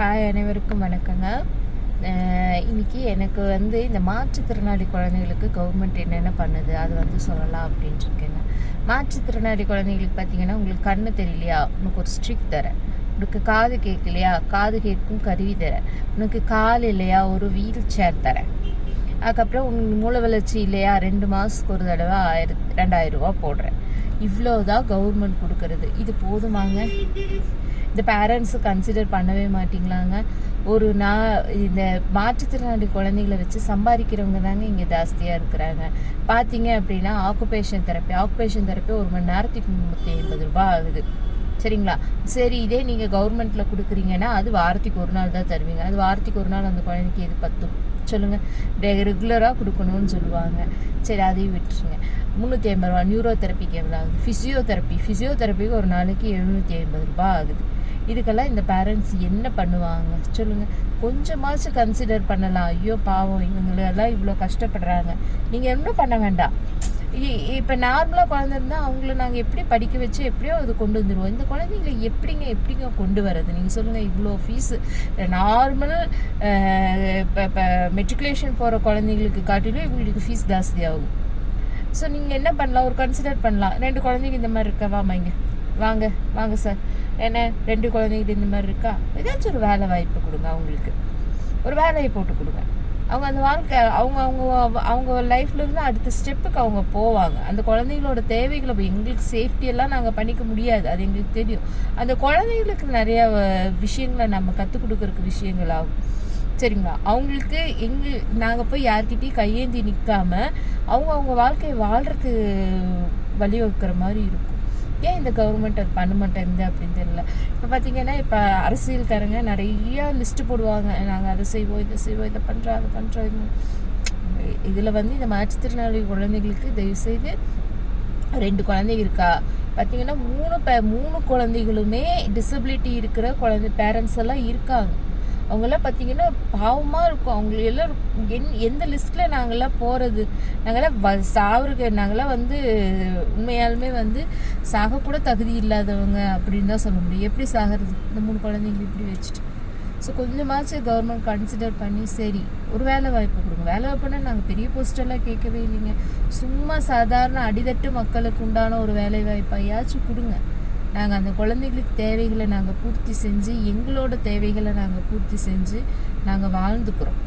Hi அனைவருக்கும் வணக்கங்க. இன்றைக்கி இன்னைக்கு எனக்கு வந்து இந்த மாற்றுத்திறனாளி குழந்தைகளுக்கு கவர்மெண்ட் என்னென்ன பண்ணுது அது வந்து சொல்லலாம் அப்படின்ட்டு இருக்கேங்க. மாற்றுத்திறனாளி குழந்தைகளுக்கு பார்த்தீங்கன்னா உங்களுக்கு கண்ணு தெரியலையா? உனக்கு ஒரு ஸ்ட்ரிக் தரேன் உனக்கு காது கேட்கலையா? காது கேட்கும் கருவி தரேன் உனக்கு கால் இல்லையா? ஒரு வீல் சேர் தரேன் அதுக்கப்புறம் உனக்கு மூளை வளர்ச்சி இல்லையா? ரெண்டு மாதத்துக்கு ஒரு தடவை ஆயிரத்தி ரெண்டாயிரம் ரூபா போடுறேன். இவ்வளோ தான் கவர்மெண்ட் கொடுக்கறது. இது போதுமாங்க? இந்த பேரண்ட்ஸு கன்சிடர் பண்ணவே மாட்டிங்களாங்க? ஒரு நான் இந்த மாற்றுத்திறனாளி குழந்தைகளை வச்சு சம்பாதிக்கிறவங்க தாங்க இங்கே ஜாஸ்தியாக இருக்கிறாங்க. பார்த்தீங்க அப்படின்னா ஆக்குபேஷன் தெரப்பி ஆக்குபேஷன் தெரப்பி ஒரு மணி நேரத்துக்கு முந்நூற்றி ஐம்பது ரூபாய் ஆகுது. சரிங்களா? சரி இதே நீங்கள் கவர்மெண்ட்டில் கொடுக்குறீங்கன்னா அது வாரத்துக்கு ஒரு நாள் தான் தருவீங்க. அது வாரத்துக்கு ஒரு நாள் அந்த குழந்தைக்கு எது பத்தும்? சொல்லுங்கள் ரெகுலராக கொடுக்கணும்னு சொல்லுவாங்க. சரி அதையும் விட்டுருங்க. முந்நூற்றி ஐம்பது ரூபா நியூரோ தெரப்பிக்கு எவ்வளோ ஆகுது ஃபிசியோதெரப்பி ஃபிசியோதெரப்பிக்கு ஒரு நாளைக்கு எழுநூற்றி ஐம்பது ரூபாய் ஆகுது. இதுக்கெல்லாம் இந்த பேரண்ட்ஸ் என்ன பண்ணுவாங்க? சொல்லுங்கள் கொஞ்சமாச்சும் கன்சிடர் பண்ணலாம். ஐயோ பாவம் இவங்களெல்லாம் இவ்வளோ கஷ்டப்படுறாங்க. நீங்கள் இன்னும் பண்ண வேண்டாம். இப்போ நார்மலாக குழந்தை இருந்தால் அவங்கள நாங்கள் எப்படி படிக்க வச்சு எப்படியோ அது கொண்டு வந்துடுவோம் இந்த குழந்தைங்களை எப்படிங்க எப்படிங்க கொண்டு வர்றது? நீங்கள் சொல்லுங்கள் இவ்வளோ ஃபீஸு நார்மல் இப்போ இப்போ மெட்ரிகுலேஷன் போகிற குழந்தைங்களுக்கு காட்டிலும் இவங்களுக்கு ஃபீஸ் ஜாஸ்தியாகும் ஸோ நீங்கள் என்ன பண்ணலாம்? ஒரு கன்சிடர் பண்ணலாம். ரெண்டு குழந்தைங்க இந்த மாதிரி இருக்கா? வாமாங்க வாங்க வாங்க சார் என்ன? ரெண்டு குழந்தைகிட்ட இந்த மாதிரி இருக்கா? ஏதாச்சும் ஒரு வேலை வாய்ப்பு கொடுங்க அவங்களுக்கு. ஒரு வேலையை போட்டு கொடுங்க. அவங்க அந்த வாழ்க்கை அவங்க அவங்க அவங்க லைஃப்லேருந்து அடுத்த ஸ்டெப்புக்கு அவங்க போவாங்க. அந்த குழந்தைங்களோட தேவைகளை இப்ப எங்களுக்கு சேஃப்டியெல்லாம் நாங்கள் பண்ணிக்க முடியாது. அது எங்களுக்கு தெரியும். அந்த குழந்தைங்களுக்கு நிறைய விஷயங்களை நம்ம கற்றுக் கொடுக்குறக்கு விஷயங்கள் ஆகும் சரிங்களா? அவங்களுக்கு எங்கள் நாங்கள் போய் யார்கிட்டையும் கையேந்தி நிற்காம அவங்க அவங்க வாழ்க்கையை வாழ்றதுக்கு வழிவகுக்கிற மாதிரி இருக்கும். ஏன் இந்த கவர்மெண்ட் அது பண்ண மாட்டேங்குது அப்படின்னு தெரியல? பார்த்தீங்கன்னா இப்போ அரசியல்காரங்க நிறைய லிஸ்ட்டு போடுவாங்க. நாங்கள் அதை செய்வோம் இதை செய்வோம் இதை பண்ணுறோம் அதை பண்ணுறோம் இதில் வந்து இந்த மாற்றுத்திறனாளி குழந்தைகளுக்கு தயவுசெய்து ரெண்டு குழந்தைங்க இருக்கா? பார்த்தீங்கன்னா மூணு பே மூணு குழந்தைகளுமே டிசபிலிட்டி இருக்கிற குழந்தை பேரண்ட்ஸ் எல்லாம் இருக்காங்க. அவங்கெல்லாம் பார்த்தீங்கன்னா பாவமாக இருக்கும். அவங்க எல்லாம் என் எந்த லிஸ்ட்டில் நாங்கள்லாம் போகிறது நாங்கள்லாம் வ சாவருக்கு நாங்கள்லாம் வந்து உண்மையாலுமே வந்து சாகக்கூட தகுதி இல்லாதவங்க அப்படின்னு தான் சொல்ல முடியும். எப்படி சாகிறது? இந்த மூணு குழந்தைங்களை இப்படி வச்சுட்டு. ஸோ கொஞ்சமாச்சும் கவர்மெண்ட் கன்சிடர் பண்ணி சரி ஒரு வேலை வாய்ப்பு கொடுங்க. வேலை வாய்ப்புனா நாங்கள் பெரிய போஸ்டெல்லாம் கேட்கவே இல்லைங்க. சும்மா சாதாரண அடித்தட்டு மக்களுக்கு உண்டான ஒரு வேலை வாய்ப்பையாச்சும் கொடுங்க. நாங்கள் அந்த குழந்தைகளுக்கு தேவைகளை நாங்கள் பூர்த்தி செஞ்சு எங்களோட தேவைகளை நாங்கள் பூர்த்தி செஞ்சு நாங்கள் வாழ்ந்துக்கிறோம்.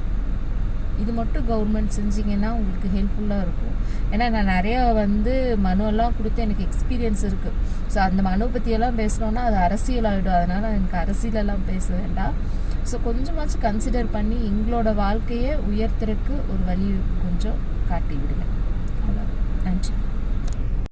இது மட்டும் கவர்மெண்ட் செஞ்சிங்கன்னா உங்களுக்கு ஹெல்ப்ஃபுல்லாக இருக்கும். ஏன்னா நான் நிறையா வந்து மனுவெல்லாம் கொடுத்து எனக்கு எக்ஸ்பீரியன்ஸ் இருக்குது ஸோ அந்த மனு பற்றியெல்லாம் பேசணுன்னா அது அரசியல் ஆகிடும் அதனால் எனக்கு அரசியலெல்லாம் பேச வேண்டாம். ஸோ கொஞ்சமாச்சும் கன்சிடர் பண்ணி எங்களோட வாழ்க்கையை உயர்த்துறதுக்கு ஒரு வழி கொஞ்சம் காட்டி விடுங்க அவ்வளோ நன்றி.